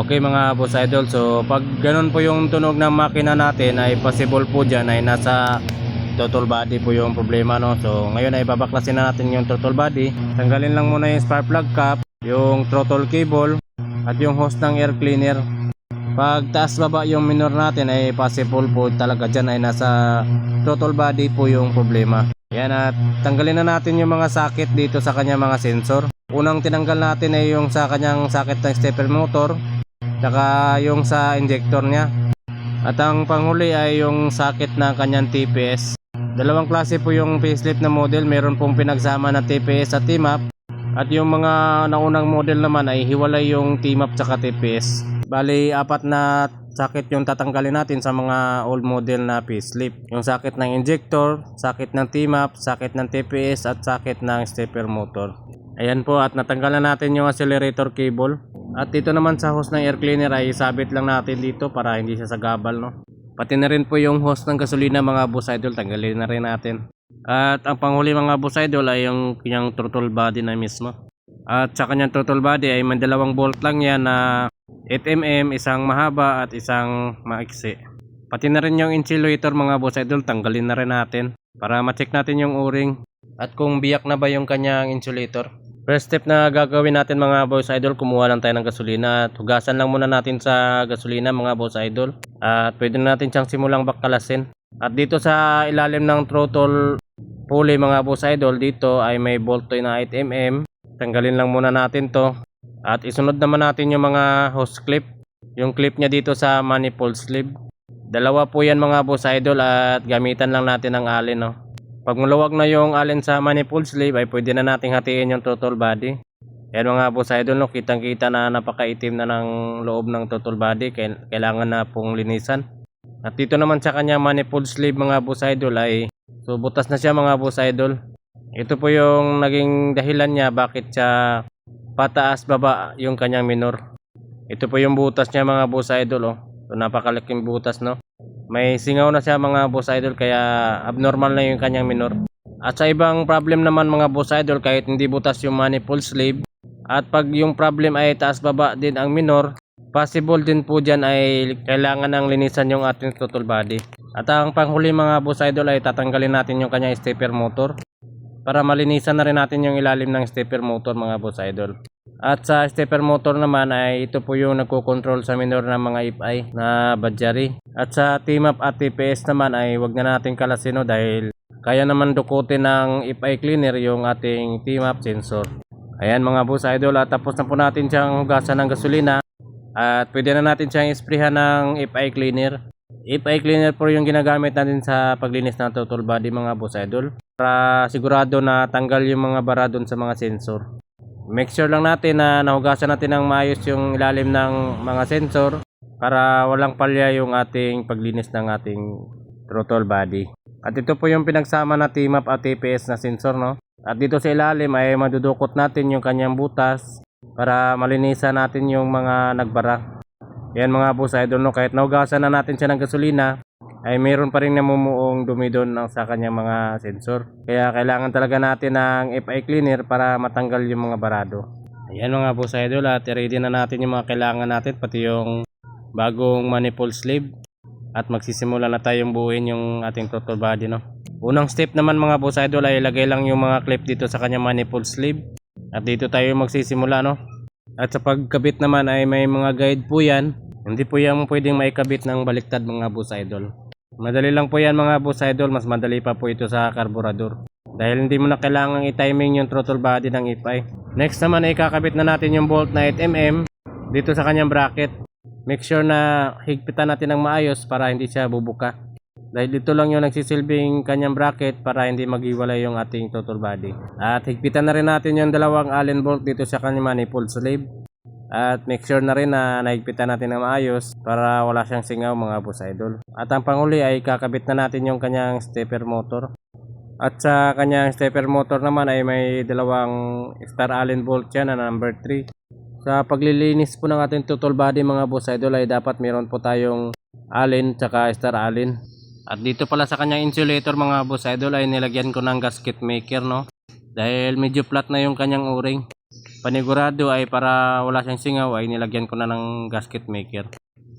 Okay mga boss idol, so pag ganun po yung tunog ng makina natin ay possible po dyan ay nasa throttle body po yung problema no. So ngayon ay babaklasin na natin yung throttle body. Tanggalin lang muna yung spark plug cap, yung throttle cable at yung hose ng air cleaner. Pag taas baba yung minor natin ay possible po talaga dyan ay nasa throttle body po yung problema. Yan at tanggalin na natin yung mga sakit dito sa kanya mga sensor. Unang tinanggal natin ay yung sa kanyang sakit ng stepper motor Tsaka yung sa injector niya. At ang panghuli ay yung sakit ng kanyang TPS. Dalawang klase po yung facelift na model. Meron pong pinagsama na TPS at TMAP. At yung mga naunang model naman ay hiwalay yung TMAP tsaka TPS. Bali, apat na sakit yung tatanggalin natin sa mga old model na facelift. Yung sakit ng injector, sakit ng TMAP, sakit ng TPS at sakit ng stepper motor. Ayan po at natanggal na natin yung accelerator cable. At dito naman sa hose ng air cleaner ay sabit lang natin dito para hindi siya sagabal no. Pati na rin po yung hose ng gasolina mga boss idol tanggalin na rin natin. At ang panghuli mga boss idol ay yung kanyang throttle body na mismo. At sa kanyang throttle body ay may dalawang bolt lang yan na 8mm, isang mahaba at isang maiksi. Pati na rin yung insulator mga boss idol tanggalin na rin natin para ma-check natin yung o-ring at kung biyak na ba yung kanyang insulator. First step na gagawin natin mga boss idol, kumuha lang tayo ng gasolina at hugasan lang muna natin sa gasolina mga boss idol. At pwede na natin siyang simulang bakkalasin. At dito sa ilalim ng throttle pulley mga boss idol, dito ay may bolt toy na 8mm. Tanggalin lang muna natin to. At isunod naman natin yung mga hose clip. Yung clip niya dito sa manifold sleeve. Dalawa po yan mga boss idol at gamitan lang natin ng allen no. Pag maluwag na yung allen sa manifold sleeve ay pwede na nating hatiin yung throttle body. Yan mga boss idol, no, kitang kita na napakaitim na ng loob ng throttle body. Kail- Kailangan na pong linisan. At dito naman sa kanya manifold sleeve mga boss idol ay so butas na siya mga boss idol. Ito po yung naging dahilan niya bakit siya pataas baba yung kanyang minor. Ito po yung butas niya mga boss idol oh. So napakalaking butas no. May singaw na siya mga boss idol kaya abnormal na yung kanyang minor. At sa ibang problem naman mga boss idol kahit hindi butas yung manifold sleeve at pag yung problem ay taas baba din ang minor, possible din po dyan ay kailangan ng linisan yung ating throttle body. At ang panghuli mga boss idol ay tatanggalin natin yung kanyang stepper motor para malinisan na rin natin yung ilalim ng stepper motor mga boss idol. At sa stepper motor naman ay ito po yung nagko-control sa minor ng mga IPI na badjari. At sa TMAP at TPS naman ay wag na natin kalasino dahil kaya naman dukutin ng IPI cleaner yung ating TMAP sensor. Ayan mga boss idol at tapos na po natin siyang hugasan ng gasolina at pwede na natin siyang isprihan ng IPI cleaner. IPI cleaner po yung ginagamit natin sa paglinis ng total body mga boss idol para sigurado na tanggal yung mga bara doon sa mga sensor. Make sure lang natin na nahugasan natin ng maayos yung ilalim ng mga sensor para walang palya yung ating paglinis ng ating throttle body. At ito po yung pinagsama na TMAP at TPS na sensor no. At dito sa ilalim ay madudukot natin yung kanyang butas para malinisan natin yung mga nagbara. Yan mga boss idol no, kahit nahugasan na natin siya ng gasolina, ay mayroon pa rin namumuong dumi doon ng sa kanyang mga sensor. Kaya kailangan talaga natin ng FI cleaner para matanggal yung mga barado. Ayan mga boss idol at ready na natin yung mga kailangan natin pati yung bagong manifold sleeve at magsisimula na tayong buuin yung ating throttle body no. Unang step naman mga boss idol ay ilagay lang yung mga clip dito sa kanyang manifold sleeve at dito tayo magsisimula no. At sa pagkabit naman ay may mga guide po yan. Hindi po yan pwedeng maikabit ng baliktad mga boss idol. Madali lang po yan mga boss idol, mas madali pa po ito sa karburador. Dahil hindi mo na kailangang i-timing yung throttle body ng IPI. Next naman ay kakabit na natin yung bolt na 8mm dito sa kanyang bracket. Make sure na higpitan natin ng maayos para hindi siya bubuka. Dahil dito lang yung nagsisilbing kanyang bracket para hindi maghiwalay yung ating throttle body. At higpitan na rin natin yung dalawang allen bolt dito sa kanyang manifold sleeve. At make sure na rin na naigpitan natin ng maayos para wala siyang singaw mga boss idol. At ang panghuli ay kakabit na natin yung kanyang stepper motor. At sa kanyang stepper motor naman ay may dalawang star allen bolt yan na number 3. Sa paglilinis po ng ating total body mga boss idol ay dapat meron po tayong allen tsaka star allen. At dito pala sa kanyang insulator mga boss idol ay nilagyan ko ng gasket maker no. Dahil medyo flat na yung kanyang o-ring. Panigurado ay para wala siyang singaw ay nilagyan ko na ng gasket maker.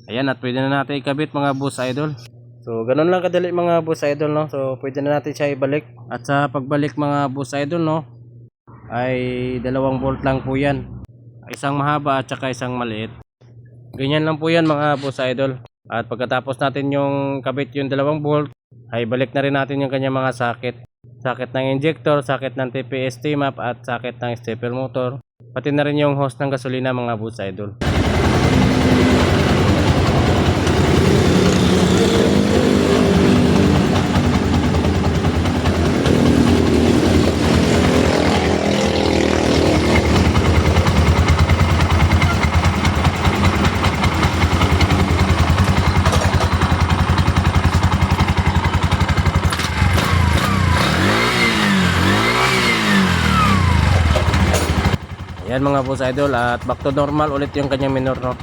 Ayan at pwede na natin ikabit mga boss idol. So ganun lang kadali mga boss idol no. So pwede na natin siya ibalik. At sa pagbalik mga boss idol no ay dalawang bolt lang po yan. Isang mahaba at saka isang maliit. Ganyan lang po yan mga boss idol. At pagkatapos natin yung kabit yung dalawang bolt ay balik na rin natin yung kanyang mga sakit. Sakit ng injector, sakit ng TPS T-map at sakit ng stepper motor. Pati na rin yung hose ng gasolina mga boss idol. Yan mga boss idol at back to normal ulit yung kanyang minor no.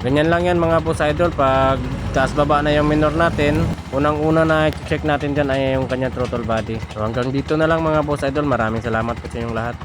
Ganyan lang yan mga boss idol pag taas baba na yung minor natin. Unang una na check natin dyan ay yung kanyang throttle body. So hanggang dito na lang mga boss idol. Maraming salamat po sa inyong lahat.